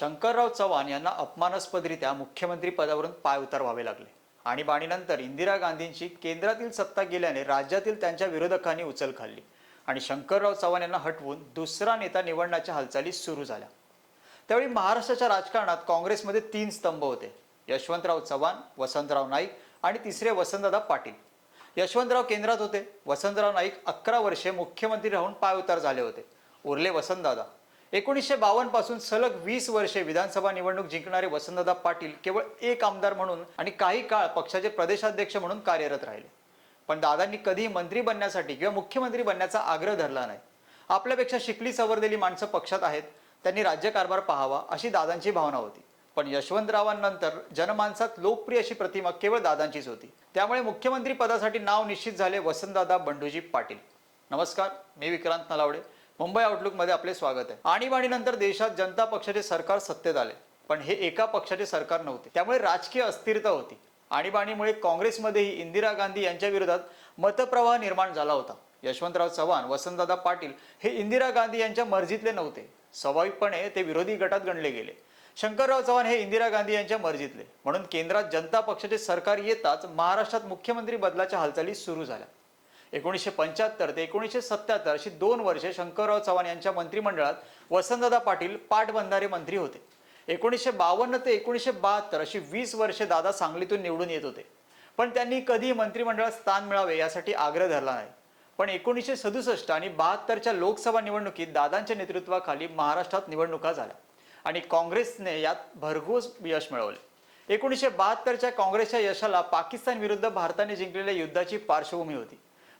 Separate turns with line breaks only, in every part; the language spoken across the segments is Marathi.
शंकरराव चव्हाण यांना अपमानास्पदरित्या मुख्यमंत्री पदावरून पाय उतरवावे लागले. आणीबाणीनंतर इंदिरा गांधींची केंद्रातील सत्ता गेल्याने राज्यातील त्यांच्या विरोधकांनी उचल खाल्ली. आणि शंकरराव चव्हाण यांना हटवून दुसरा नेता निवडण्याच्या हालचाली सुरू झाल्या. त्यावेळी महाराष्ट्राच्या राजकारणात काँग्रेसमध्ये तीन स्तंभ होते. यशवंतराव चव्हाण वसंतराव नाईक आणि तिसरे वसंतदादा पाटील. यशवंतराव केंद्रात होते. वसंतराव नाईक अकरा वर्षे मुख्यमंत्री राहून पायउतार झाले होते. उरले वसंतदादा. एकोणीसशे बावन्नपासून सलग वीस वर्षे विधानसभा निवडणूक जिंकणारे वसंतदादा पाटील केवळ एक आमदार म्हणून आणि काही काळ पक्षाचे प्रदेशाध्यक्ष म्हणून कार्यरत राहिले. पण दादांनी कधीही मंत्री बनण्यासाठी किंवा मुख्यमंत्री बनण्याचा आग्रह धरला नाही. आपल्यापेक्षा शिकली सवरलेली माणसं पक्षात आहेत त्यांनी राज्यकारभार पाहावा अशी दादांची भावना होती. पण यशवंतरावांनंतर जनमानसात लोकप्रिय अशी प्रतिमा केवळ दादांचीच होती. त्यामुळे मुख्यमंत्री पदासाठी नाव निश्चित झाले वसंतदादा बंडूजी पाटील. नमस्कार मी विक्रांत नलावडे. मुंबई आउटलुकमध्ये आपले स्वागत आहे. आणीबाणीनंतर देशात जनता पक्षाचे सरकार सत्तेत आले. पण हे एका पक्षाचे सरकार नव्हते. त्यामुळे राजकीय अस्थिरता होती. आणीबाणीमुळे काँग्रेसमध्येही इंदिरा गांधी यांच्या विरोधात मतप्रवाह निर्माण झाला होता. यशवंतराव चव्हाण वसंतदादा पाटील हे इंदिरा गांधी यांच्या मर्जीतले नव्हते. स्वाभाविकपणे ते विरोधी गटात गणले गेले. शंकरराव चव्हाण हे इंदिरा गांधी यांच्या मर्जीतले. म्हणून केंद्रात जनता पक्षाचे सरकार येताच महाराष्ट्रात मुख्यमंत्री बदलाच्या हालचाली सुरू झाल्या. एकोणीसशे पंच्याहत्तर ते एकोणीसशे सत्याहत्तर अशी दोन वर्षे शंकरराव चव्हाण यांच्या मंत्रिमंडळात वसंतदादा पाटील पाटबंधारे मंत्री होते. एकोणीसशे बावन्न ते एकोणीसशे बहात्तर अशी वीस वर्षे दादा सांगलीतून निवडून येत होते. पण त्यांनी कधी मंत्रिमंडळात स्थान मिळावे यासाठी आग्रह धरला नाही. पण एकोणीसशे सदुसष्ट आणि बहात्तरच्या लोकसभा निवडणुकीत दादांच्या नेतृत्वाखाली महाराष्ट्रात निवडणुका झाल्या आणि काँग्रेसने यात भरघोस यश मिळवले. एकोणीसशे बहात्तरच्या काँग्रेसच्या यशाला पाकिस्तान विरुद्ध भारताने जिंकलेल्या युद्धाची पार्श्वभूमी होती.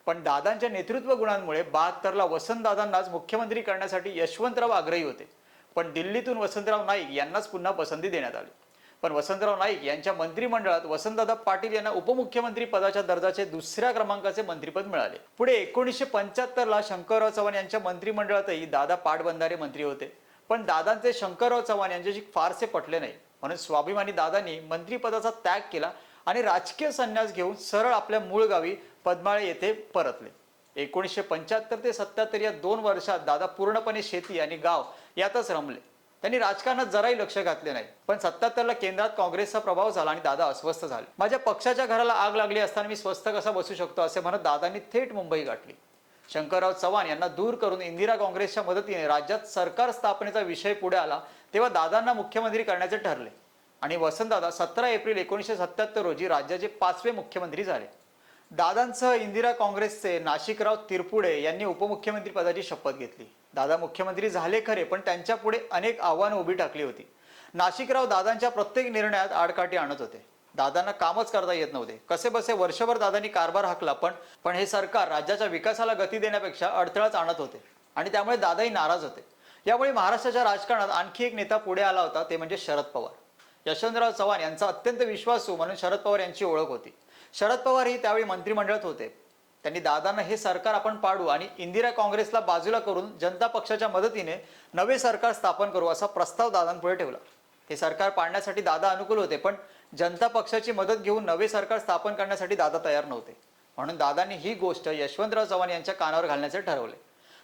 पण दादांच्या नेतृत्व गुणांमुळे बहात्तरला वसंतदादांनाच मुख्यमंत्री करण्यासाठी यशवंतराव आग्रही होते. पण दिल्लीतून वसंतराव नाईक यांनाच पुन्हा पसंती देण्यात आली. पण वसंतराव नाईक यांच्या मंत्रिमंडळात वसंतदादा पाटील यांना उपमुख्यमंत्री पदाच्या दर्जाचे दुसऱ्या क्रमांकाचे मंत्रिपद मिळाले. पुढे एकोणीसशे पंच्याहत्तरला शंकरराव चव्हाण यांच्या मंत्रिमंडळातही दादा पाटबंधारे मंत्री होते. पण दादांचे शंकरराव चव्हाण यांच्याशी फारसे पटले नाही. म्हणून स्वाभिमानी दादांनी मंत्रिपदाचा त्याग केला आणि राजकीय संन्यास घेऊन सरळ आपल्या मूळ गावी पद्माळे येथे परतले. एकोणीसशे पंच्याहत्तर ते सत्याहत्तर या दोन वर्षात दादा पूर्णपणे शेती आणि गाव यातच रमले. त्यांनी राजकारणात जराही लक्ष घातले नाही. पण सत्याहत्तरला केंद्रात काँग्रेसचा प्रभाव झाला आणि दादा अस्वस्थ झाले. माझ्या पक्षाच्या घराला आग लागली असताना मी स्वस्थ कसा बसू शकतो असे म्हणत दादांनी थेट मुंबई गाठली. शंकरराव चव्हाण यांना दूर करून इंदिरा काँग्रेसच्या मदतीने राज्यात सरकार स्थापनेचा विषय पुढे आला तेव्हा दादांना मुख्यमंत्री करण्याचे ठरले. आणि वसंतदादा सतरा एप्रिल एकोणीसशे सत्याहत्तर रोजी राज्याचे पाचवे मुख्यमंत्री झाले. दादांसह इंदिरा काँग्रेसचे नाशिकराव तिरपुडे यांनी उपमुख्यमंत्री पदाची शपथ घेतली. दादा मुख्यमंत्री झाले खरे पण त्यांच्या पुढे अनेक आव्हानं उभी टाकली होती. नाशिकराव दादांच्या प्रत्येक निर्णयात आडकाठी आणत होते. दादांना कामच करता येत नव्हते. कसे बसे वर्षभर दादांनी कारभार हाकला पण पण हे सरकार राज्याच्या विकासाला गती देण्यापेक्षा अडथळाच आणत होते. आणि त्यामुळे दादाही नाराज होते. यामुळे महाराष्ट्राच्या राजकारणात आणखी एक नेता पुढे आला होता ते म्हणजे शरद पवार. यशवंतराव चव्हाण यांचा अत्यंत विश्वासू म्हणून शरद पवार यांची ओळख होती. शरद पवार ही त्यावेळी मंत्रिमंडळात होते. त्यांनी दादांना हे सरकार आपण पाडू आणि इंदिरा काँग्रेसला बाजूला करून जनता पक्षाच्या मदतीने नवे सरकार स्थापन करू असा प्रस्ताव दादांपुढे ठेवला. हे सरकार पाडण्यासाठी दादा अनुकूल होते पण जनता पक्षाची मदत घेऊन नवे सरकार स्थापन करण्यासाठी दादा तयार नव्हते. म्हणून दादांनी ही गोष्ट यशवंतराव चव्हाण यांच्या कानावर घालण्याचे ठरवले.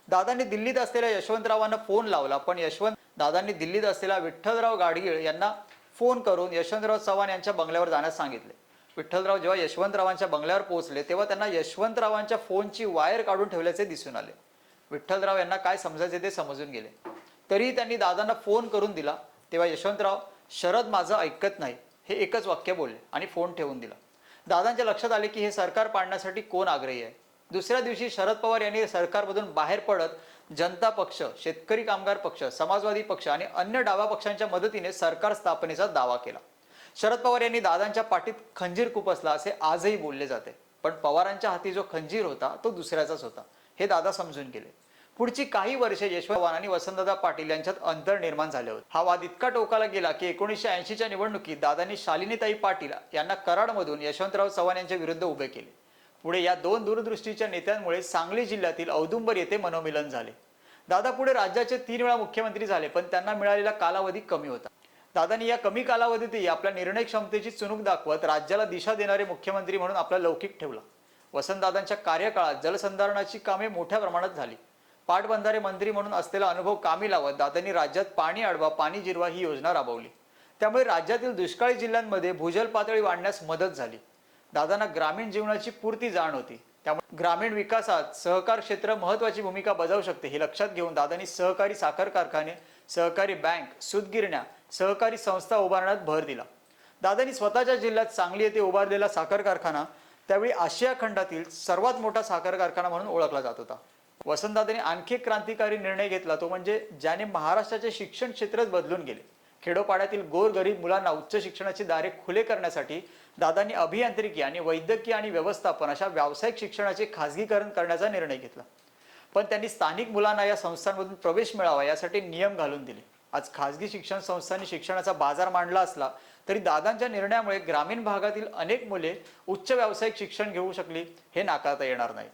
दादांनी दिल्लीत असलेल्या यशवंतरावांना फोन लावला पण यशवंत दादांनी दिल्लीत असलेला विठ्ठलराव गाडगीळ यांना फोन करून यशवंतराव चव्हाण यांच्या बंगल्यावर जाण्यास सांगितले. विठ्ठलराव जेव्हा यशवंतरावांच्या बंगल्यावर पोहोचले तेव्हा त्यांना यशवंतरावांच्या फोनची वायर काढून ठेवल्याचे दिसून आले. विठ्ठलराव यांना काय समजायचे ते समजून गेले. तरीही त्यांनी दादांना फोन करून दिला तेव्हा यशवंतराव शरद माझं ऐकत नाही. हे एकच वाक्य बोलले आणि फोन ठेवून दिला. दादांच्या लक्षात आले की हे सरकार पाडण्यासाठी कोण आग्रही आहे? दुसऱ्या दिवशी शरद पवार यांनी सरकारमधून बाहेर पडत जनता पक्ष शेतकरी कामगार पक्ष समाजवादी पक्ष आणि अन्य डावा पक्षांच्या मदतीने सरकार स्थापनेचा दावा केला. शरद पवार यांनी दादांच्या पाठीत खंजीर खुपसला असे आजही बोलले जाते. पण पवारांच्या हाती जो खंजीर होता तो दुसऱ्याचाच होता हे दादा समजून गेले. पुढची काही वर्षे यशवंत आणि वसंतदादा पाटील यांच्यात अंतर निर्माण झाले होते. हा वाद इतका टोकाला गेला की एकोणीसशे ऐंशीच्या निवडणुकीत दादांनी शालिनीताई पाटील यांना कराडमधून यशवंतराव चव्हाण यांच्या विरुद्ध उभे केले. पुढे या दोन दूरदृष्टीच्या नेत्यांमुळे सांगली जिल्ह्यातील औदुंबर येथे मनोमिलन झाले. दादा पुढे राज्याचे तीन वेळा मुख्यमंत्री झाले पण त्यांना मिळालेला कालावधी कमी होता. दादांनी या कमी कालावधीतही आपल्या निर्णय क्षमतेची चुणूक दाखवत राज्याला दिशा देणारे मुख्यमंत्री म्हणून आपला लौकिक ठेवला. वसंतदादांच्या कार्यकाळात जलसंधारणाची कामे मोठ्या प्रमाणात झाली. पाटबंधारे मंत्री म्हणून असलेला अनुभव कामी लावत दादांनी राज्यात पाणी अडवा पाणी जिरवा ही योजना राबवली. त्यामुळे राज्यातील दुष्काळी जिल्ह्यांमध्ये भूजल पातळी वाढण्यास मदत झाली. दादांना ग्रामीण जीवनाची पूर्ती जाण होती. त्यामुळे ग्रामीण विकासात सहकार क्षेत्र महत्वाची भूमिका बजावू शकते हे लक्षात घेऊन दादांनी सहकारी साखर कारखाने सहकारी बँक सुतगिरण्या सहकारी संस्था उभारण्यात भर दिला. दादांनी स्वतःच्या जिल्ह्यात सांगली येथे उभारलेला साखर कारखाना त्यावेळी आशिया खंडातील सर्वात मोठा साखर कारखाना म्हणून ओळखला जात होता. वसंतदादांनी आणखी एक क्रांतिकारी निर्णय घेतला तो म्हणजे ज्याने महाराष्ट्राचे शिक्षण क्षेत्रच बदलून गेले. खेडोपाड्यातील गोरगरीब मुलांना उच्च शिक्षणाचे दारे खुले करण्यासाठी दादांनी अभियांत्रिकी आणि वैद्यकीय आणि व्यवस्थापन अशा व्यावसायिक शिक्षणाचे खाजगीकरण करण्याचा निर्णय घेतला. पण त्यांनी स्थानिक मुलांना या संस्थांमधून प्रवेश मिळावा यासाठी नियम घालून दिले. आज खाजगी शिक्षण संस्थांनी शिक्षणाचा बाजार मांडला असला तरी दादांच्या निर्णयामुळे ग्रामीण भागातील अनेक मुले उच्च व्यावसायिक शिक्षण घेऊ शकली हे नाकारता येणार नाही.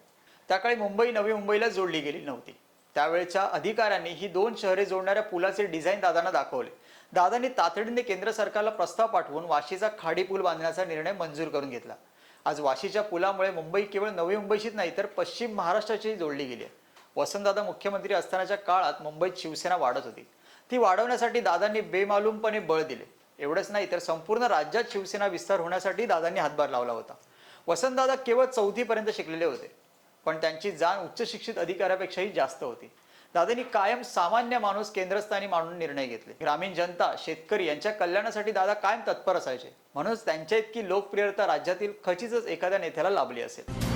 त्याकाळी मुंबई नवी मुंबईला जोडली गेली नव्हती. त्यावेळच्या अधिकाऱ्यांनी ही दोन शहरे जोडणाऱ्या पुलाचे डिझाईन दादांना दाखवले. दादांनी तातडीने केंद्र सरकारला प्रस्ताव पाठवून वाशीचा खाडी पूल बांधण्याचा निर्णय मंजूर करून घेतला. आज वाशीच्या पुलामुळे मुंबई केवळ नवी मुंबईशीच नाही तर पश्चिम महाराष्ट्राची जोडली गेली आहे. वसंतदादा मुख्यमंत्री असतानाच्या काळात मुंबईत शिवसेना वाढत होती. ती वाढवण्यासाठी दादांनी बेमालूमपणे बळ दिले. एवढंच नाही तर संपूर्ण राज्यात शिवसेना विस्तार होण्यासाठी दादांनी हातभार लावला होता. वसंतदादा केवळ चौथीपर्यंत शिकलेले होते. पण त्यांची जाण उच्च शिक्षित अधिकाऱ्यापेक्षाही जास्त होती. दादांनी कायम सामान्य माणूस केंद्रस्थानी मानून निर्णय घेतले. ग्रामीण जनता शेतकरी यांच्या कल्याणासाठी दादा कायम तत्पर असायचे. म्हणूनच त्यांच्या इतकी लोकप्रियता राज्यातील खचितच एखाद्या नेत्याला लाभली असेल.